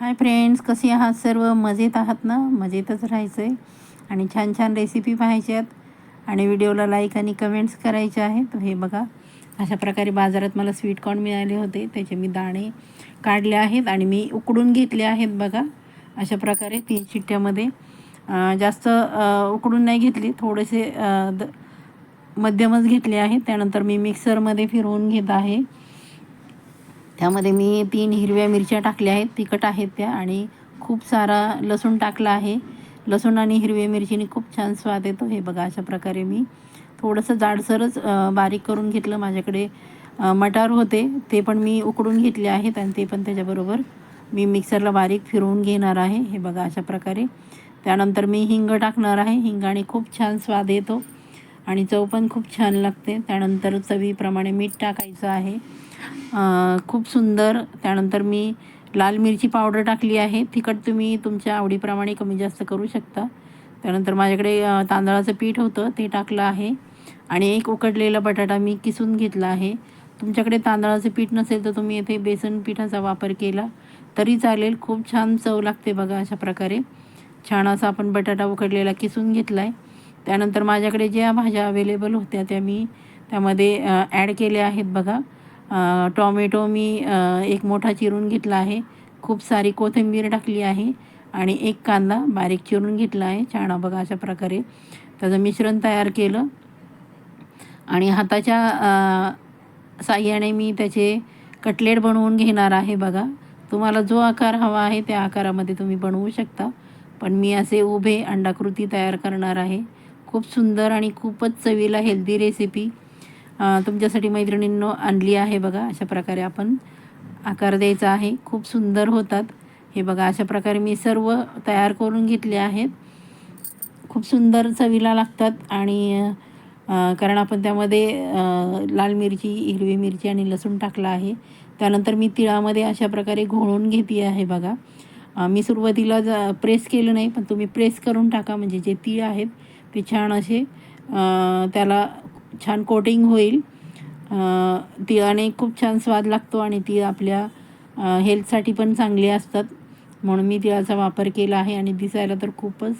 Hi friends कसे आहात सर्व? मजेत आहात ना? मजेतच राहायचं आहे आणि छान छान रेसिपी पाहायच्यात. आणि व्हिडिओला लाईक आणि कमेंट्स करायचे आहेत. हे बघा अशा प्रकारे बाजारात मला स्वीट कॉर्न मिळाले होते. त्याचे मी दाणे काढले आहेत आणि मी उकडून घेतले आहेत बघा. अशा प्रकारे तीन चिठ्ठ्यामध्ये जास्त उकडून नाही घेतली. थोडेसे द मध्यमच घेतले आहेत. त्यानंतर मी मिक्सरमध्ये फिरवून घेत आहे. त्यामध्ये मी तीन हिरव्या मिरच्या टाकल्या आहेत तिखट आहेत त्या आणि खूप सारा लसूण टाकला आहे. लसूण आणि हिरव्या मिरचीने खूप छान स्वाद येतो. हे बघा अशा प्रकारे मी थोडंसं जाडसरच बारीक करून घेतलं. माझ्याकडे मटार होते. ते पण मी उकडून घेतले आहेत आणि ते पण त्याच्याबरोबर मी मिक्सरला बारीक फिरवून घेणार आहे. हे बघा अशा प्रकारे. त्यानंतर मी हिंग टाकणार आहे. हिंगाने खूप छान स्वाद येतो आणि चव पण खूप छान लागते. त्यानंतर चवीप्रमाणे मीठ टाकायचं आहे. खूप सुंदर. त्यानंतर मी लाल मिरची पावडर टाकली आहे. तिखट तुम्ही तुमच्या आवडीप्रमाणे कमी जास्त करू शकता. त्यानंतर माझ्याकडे तांदळाचं पीठ होतं ते टाकलं आहे. आणि एक उकडलेला बटाटा मी किसून घेतला आहे. तुमच्याकडे तांदळाचं पीठ नसेल तर तुम्ही येथे बेसन पिठाचा वापर केला तरी चालेल. खूप छान चव लागते बघा अशा प्रकारे. छान असा आपण बटाटा उकडलेला किसून घेतला आहे त्यानंतर माझ्याकडे ज्या भाज्या अवेलेबल होत्या त्या मी त्यामध्ये ॲड केल्या आहेत बघा. टॉमॅटो मी एक मोठा चिरून घेतला आहे. खूप सारी कोथिंबीर टाकली आहे आणि एक कांदा बारीक चिरून घेतला आहे. छान बघा अशा प्रकारे. त्याचं मिश्रण तयार केलं. आणि हाताच्या साह्याने मी त्याचे कटलेट बनवून घेणार आहे बघा. तुम्हाला जो आकार हवा आहे त्या आकारामध्ये तुम्ही बनवू शकता. पण मी असे उभे अंडाकृती तयार करणार आहे. खूप सुंदर आणि खूपच चवीला हेल्दी रेसिपी तुमच्यासाठी मैत्रिणींनो आणली आहे बघा अशा प्रकारे आपण आकार द्यायचा आहे. खूप सुंदर होतात. हे बघा अशा प्रकारे मी सर्व तयार करून घेतले आहेत. खूप सुंदर चवीला लागतात आणि कारण आपण त्यामध्ये लाल मिरची हिरवी मिरची आणि लसूण टाकला आहे. त्यानंतर मी तिळामध्ये अशा प्रकारे घोळून घेते आहे बघा. मी सुरुवातीला ज प्रेस केलं नाही पण तुम्ही प्रेस करून टाका म्हणजे जे तीळ आहेत ते छान असे त्याला छान कोटिंग होईल. तिळाने खूप छान स्वाद लागतो आणि ती आपल्या हेल्थसाठी पण चांगली असतात. म्हणून मी तिळाचा वापर केला आहे आणि दिसायला तर खूपच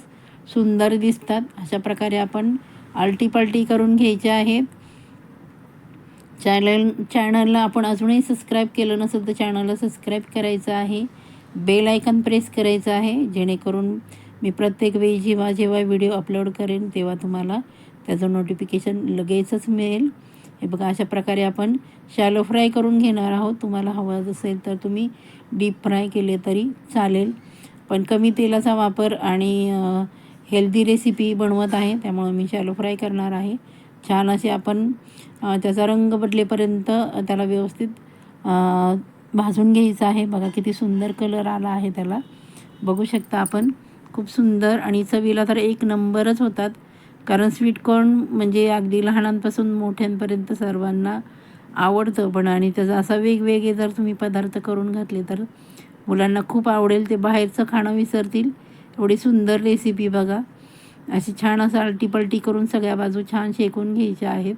सुंदर दिसतात. अशा प्रकारे आपण आलटीपालटी करून घ्यायचे आहेत. चॅनल चॅनलला आपण अजूनही सबस्क्राईब केलं नसेल तर चॅनलला सबस्क्राईब करायचं आहे. बेल आयकन प्रेस करायचं आहे. जेणेकरून मी प्रत्येक वेळी जेव्हा जेव्हा व्हिडिओ अपलोड करेन तेव्हा तुम्हाला त्याचं नोटिफिकेशन लगेचच मिळेल. हे बघा अशा प्रकारे आपण शॅलो फ्राय करून घेणार आहोत. तुम्हाला हवं असेल तर तुम्ही डीप फ्राय केले तरी चालेल. पण कमी तेलाचा वापर आणि हेल्दी रेसिपी बनवत आहे त्यामुळं मी शॅलो फ्राय करणार आहे. छान असे आपण त्याचा रंग बदलेपर्यंत त्याला व्यवस्थित भाजून घ्यायचं आहे. बघा किती सुंदर कलर आला आहे त्याला. बघू शकता आपण. खूप सुंदर आणि चवीला तर एक नंबरच होतात. कारण स्वीट कॉर्न म्हणजे अगदी लहानांपासून मोठ्यांपर्यंत सर्वांना आवडतं पण आणि त्याचा असा वेगवेगळे जर तुम्ही पदार्थ करून घातले तर मुलांना खूप आवडेल ते बाहेरचं खाणं विसरतील. एवढी सुंदर रेसिपी बघा. अशी छान असं आलटीपलटी करून सगळ्या बाजू छान शेकून घ्यायच्या आहेत.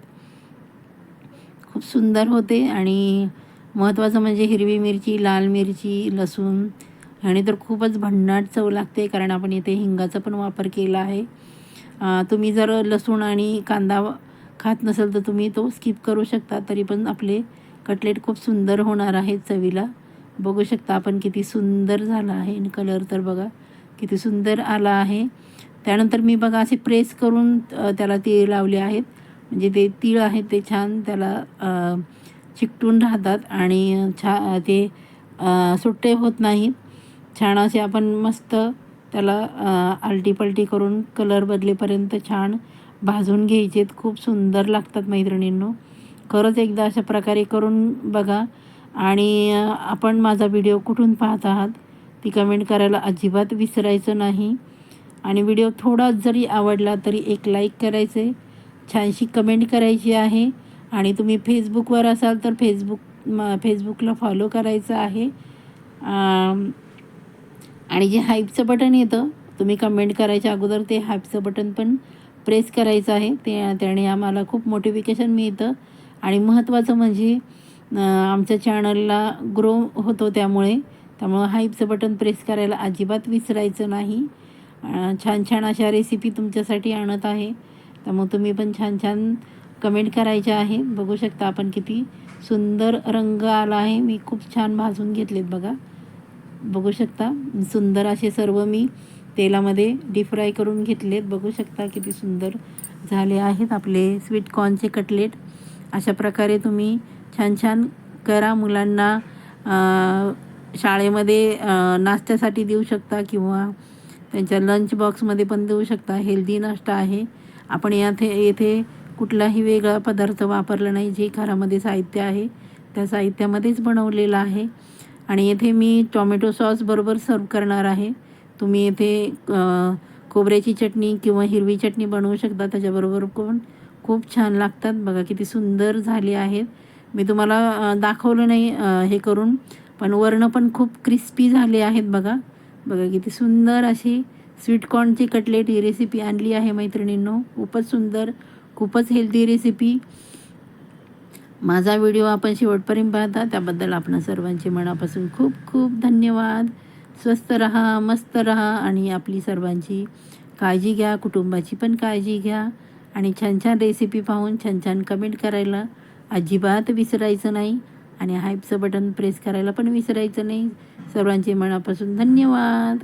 खूप सुंदर होते आणि महत्त्वाचं म्हणजे हिरवी मिरची लाल मिरची लसूण. आणि तर खूपच भन्नाट चव लागते कारण आपण इथे हिंगाचा पण वापर केला आहे. तुम्ही जर लसूण आणि कांदा खात नसेल तर तुम्ही तो स्किप करू शकता. तरी पण आपले कटलेट खूप सुंदर होणार आहेत चवीला. बघू शकता आपण किती सुंदर झाला आहे आणि कलर तर बघा किती सुंदर आला आहे. त्यानंतर मी बघा असे प्रेस करून त्याला तीळ लावले आहेत. म्हणजे ते तीळ आहेत ते छान त्याला चिकटून राहतात आणि छा ते सुट्टे होत नाहीत. छान असे आपण मस्त त्याला आलटीपलटी करून कलर बदलेपर्यंत छान भाजून घ्यायचेत. खूप सुंदर लागतात मैत्रिणींनो. खरंच एकदा अशा प्रकारे करून बघा. आणि आपण माझा व्हिडिओ कुठून पाहत आहात ती कमेंट करायला अजिबात विसरायचं नाही. आणि व्हिडिओ थोडा जरी आवडला तरी एक लाईक करायचे छानशी कमेंट करायची आहे. आणि तुम्ही फेसबुकवर असाल तर फेसबुक म फेसबुकला फॉलो करायचं आहे. आणि जे हाईपचं बटन येतं तुम्ही कमेंट करायच्या अगोदर ते हाईपचं बटन पण प्रेस करायचं आहे. ते त्याने आम्हाला खूप मोटिफिकेशन मिळतं. आणि महत्त्वाचं म्हणजे आमच्या चॅनलला ग्रो होतो त्यामुळे. त्यामुळं हाईपचं बटन प्रेस करायला अजिबात विसरायचं नाही. छान छान अशा रेसिपी तुमच्यासाठी आणत आहे. त्यामुळे तुम्ही पण छान छान कमेंट करायच्या आहे. बघू शकता आपण किती सुंदर रंग आला आहे. मी खूप छान भाजून घेतलेत बघा. बघू शकता. सुंदर असे सर्व मी तेलामध्ये डीप फ्राय करून घेतलेत. बघू शकता किती सुंदर झाले आहेत आपले स्वीट कॉर्नचे कटलेट अशा प्रकारे तुम्ही छान छान करा. मुलांना शाळेमध्ये नाश्त्यासाठी देऊ शकता किंवा त्यांच्या लंच बॉक्समध्ये पण देऊ शकता. हेल्दी नाश्ता आहे. आपण याथे येथे कुठलाही वेगळा पदार्थ वापरला नाही. जे घरामध्ये साहित्य आहे त्या साहित्यामध्येच बनवलेलं आहे. आणि येथे मी टॉमॅटो सॉस बरोबर सर्व करणार आहे. तुम्ही येथे कोबऱ्याची खोबऱ्याची चटणी किंवा हिरवी चटणी बनवू शकता त्याच्याबरोबर पण खूप छान लागतात. बघा किती सुंदर झाली आहेत. मी तुम्हाला दाखवलं नाही हे करून पण वर्ण पण खूप क्रिस्पी झाले आहेत बघा. बघा किती सुंदर अशी स्वीट कॉर्नची कटलेट ही रेसिपी आणली आहे मैत्रिणींनो. खूपच सुंदर खूपच हेल्दी रेसिपी माझा व्हिडिओ आपण शेवटपर्यंत पाहता. त्याबद्दल आपण सर्वांचे मनापासून खूप खूप धन्यवाद. स्वस्त रहा मस्त रहा आणि आपली सर्वांची काळजी घ्या कुटुंबाची पण काळजी घ्या आणि छान छान रेसिपी पाहून छान छान कमेंट करायला अजिबात विसरायचं नाही आणि हाईपचं बटन प्रेस करायला पण विसरायचं नाही. सर्वांचे मनापासून धन्यवाद.